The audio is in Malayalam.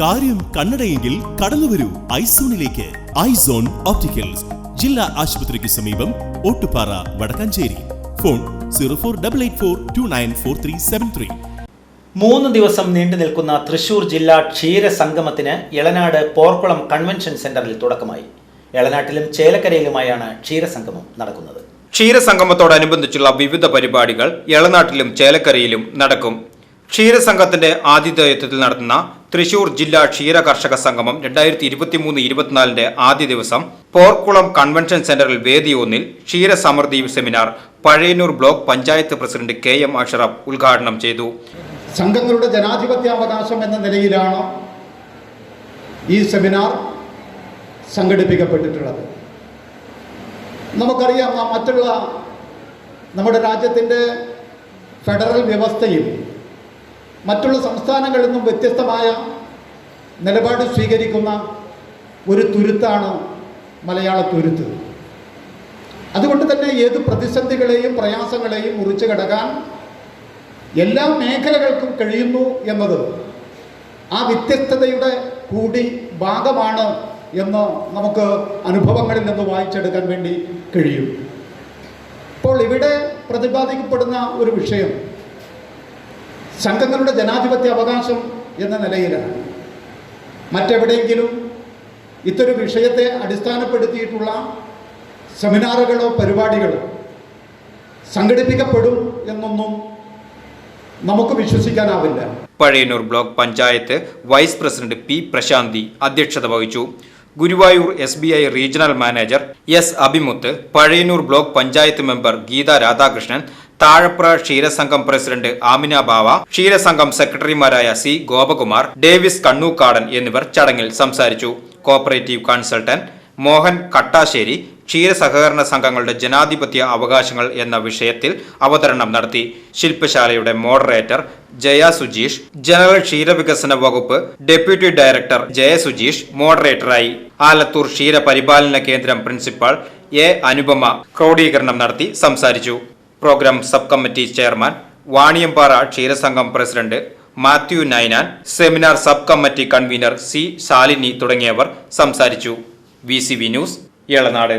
കാര്യം കണ്ണടയെങ്കിൽ കടന്നുവരൂ ഐസോണിലേക്ക്. Eyes on opticals. ജില്ലാ ആശുപത്രിക്ക് സമീപം Ottupara Vadakkancheri. Phone zero four double eight four two nine four three seven three. മൂന്ന് ദിവസം നീണ്ടു നിൽക്കുന്ന തൃശൂർ ജില്ലാ ക്ഷീര സംഗമത്തിന് എളനാട് പോർക്കുളം കൺവെൻഷൻ സെന്ററിൽ തുടക്കമായി. എളനാട്ടിലും ചേലക്കരയിലുമായാണ് ക്ഷീരസംഗമം നടക്കുന്നത്. ക്ഷീരസംഗമത്തോടനുബന്ധിച്ചുള്ള വിവിധ പരിപാടികൾ എളനാട്ടിലും ചേലക്കരയിലും നടക്കും. ക്ഷീരസംഘത്തിന്റെ ആതിഥേയത്വത്തിൽ നടത്തുന്ന തൃശൂർ ജില്ലാ ക്ഷീര കർഷക സംഗമം രണ്ടായിരത്തി ഇരുപത്തിമൂന്ന് ഇരുപത്തിനാലിന്റെ ആദ്യ ദിവസം പോർക്കുളം കൺവെൻഷൻ സെന്ററിൽ വേദി ഒന്നിൽ ക്ഷീരസമൃദ്ധി seminar Pazhayannur block panchayat president K M Ashraf ഉദ്ഘാടനം ചെയ്തു. സംഘങ്ങളുടെ ജനാധിപത്യാവകാശം എന്ന നിലയിലാണ് ഈ സെമിനാർ സംഘടിപ്പിക്കപ്പെട്ടിട്ടുള്ളത്. നമുക്കറിയാം മറ്റുള്ള നമ്മുടെ രാജ്യത്തിന്റെ ഫെഡറൽ വ്യവസ്ഥയിൽ മറ്റുള്ള സംസ്ഥാനങ്ങളിൽ നിന്നും വ്യത്യസ്തമായ നിലപാട് സ്വീകരിക്കുന്ന ഒരു തുരുത്താണ് മലയാള തുരുത്ത്. അതുകൊണ്ട് തന്നെ ഏത് പ്രതിസന്ധികളെയും പ്രയാസങ്ങളെയും മുറിച്ചു കടക്കാൻ എല്ലാ മേഖലകൾക്കും കഴിയുന്നു എന്നത് ആ വ്യത്യസ്തതയുടെ കൂടി ഭാഗമാണ് എന്ന് നമുക്ക് അനുഭവങ്ങളിൽ നിന്ന് വായിച്ചെടുക്കാൻ വേണ്ടി കഴിയും. ഇപ്പോൾ ഇവിടെ പ്രതിപാദിക്കപ്പെടുന്ന ഒരു വിഷയം സംഘങ്ങളുടെ ജനാധിപത്യ അവകാശം എന്ന നിലയിലാണ്. മറ്റെവിടെയെങ്കിലും ഇത്തരം വിഷയത്തെ അടിസ്ഥാനപ്പെടുത്തിയിട്ടുള്ള സെമിനാറുകളോ പരിപാടികളോ സംഘടിപ്പിക്കപ്പെടും എന്നൊന്നും നമുക്ക് വിശ്വസിക്കാനാവില്ല. Pazhayannur block panchayat vice president P Prashanthi അധ്യക്ഷത വഹിച്ചു. Guruvayur S B I regional manager S Abhimuth Pazhayannur block panchayat member Geetha Radhakrishnan Thazhapra ക്ഷീരസംഘം president Amina Bava ക്ഷീരസംഘം സെക്രട്ടറിമാരായ സി ഗോപകുമാർ ഡേവിസ് കണ്ണൂക്കാടൻ എന്നിവർ ചടങ്ങിൽ സംസാരിച്ചു. കോപ്പറേറ്റീവ് കൺസൾട്ടന്റ് മോഹൻ കട്ടാശ്ശേരി ക്ഷീരസഹകരണ സംഘങ്ങളുടെ ജനാധിപത്യ അവകാശങ്ങൾ എന്ന വിഷയത്തിൽ അവതരണം നടത്തി. ശില്പശാലയുടെ മോഡറേറ്റർ ജയ സുജീഷ് ജനറൽ ക്ഷീരവികസന വകുപ്പ് ഡെപ്യൂട്ടി ഡയറക്ടർ ജയ സുജീഷ് മോഡറേറ്ററായി. ആലത്തൂർ ക്ഷീര പരിപാലന കേന്ദ്രം പ്രിൻസിപ്പാൾ എ അനുപമ ക്രോഡീകരണം നടത്തി സംസാരിച്ചു. Program sub committee chairman Vaniyampara ക്ഷീരസംഘം president Mathew Ninan seminar sub committee convener C Shalini തുടങ്ങിയവർ സംസാരിച്ചു. V news Elanad.